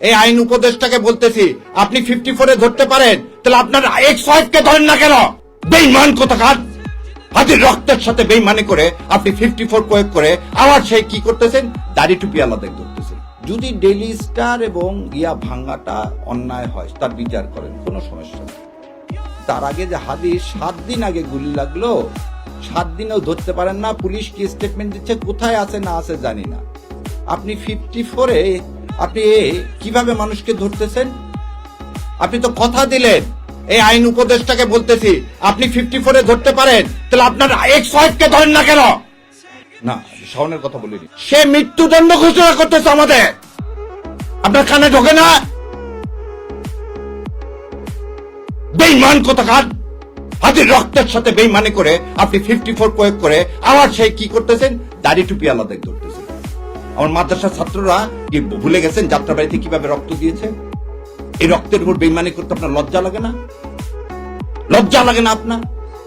এই আইন উপদেষ্টাকে বলতেছি, আপনি ফিফটি ফোরে ধরতে পারেন, তাহলে আপনার এক্স ওয়াইফকে ধরেন না কেন? বেইমান কোথাকার? হাতির রক্তের সাথে বেইমানি করে আপনি ফিফটি ফোর প্রয়োগ করে আবার সেই কি করতেছেন? দাড়ি টুপি আলাদা ধরতেছেন। যদি ডেইলি স্টার এবং ইয়া ভাঙ্গাটা অন্যায় হয়, তার বিচার করেন, কোনো সমস্যা নেই। তার আগে যে হাদিস, সাত দিন আগে গুলি লাগল, সাত দিনেও ধরতে পারেন না, পুলিশ কি স্টেটমেন্ট দিচ্ছে, কোথায় আছে না আছে জানি না। আপনি ফিফটি ফোরে আপনি কীভাবে মানুষকে ধরতেছেন? আপনি তো কথা দিলেন। এই আইন উপদেশটাকে বলতেছি, আপনি ফিফটি ফোরে ধরতে পারেন, তাহলে আপনার এক্স ওয়াইফকে ধরেন না কেন? না, শাওনের কথা বলিনি। সে মৃত্যুদণ্ড ঘোষণা করতেছে আমাদের। আপনার কানে ঢোকে না? বেইমান কোথাকার? হাতির রক্তের সাথে বেইমানি করে আপনি ফিফটি ফোর প্রয়োগ করে আবার সে কি করতেছেন? দাড়ি টুপি আলাদা ধরতেছেন। আমার মাদ্রাসার ছাত্ররা কি ভুলে গেছেন? যাত্রাবাড়িতে কীভাবে রক্ত দিয়েছে? এই রক্তের উপর বেইমানি করতে আপনার লজ্জা লাগে না? লজ্জা লাগে না আপনার?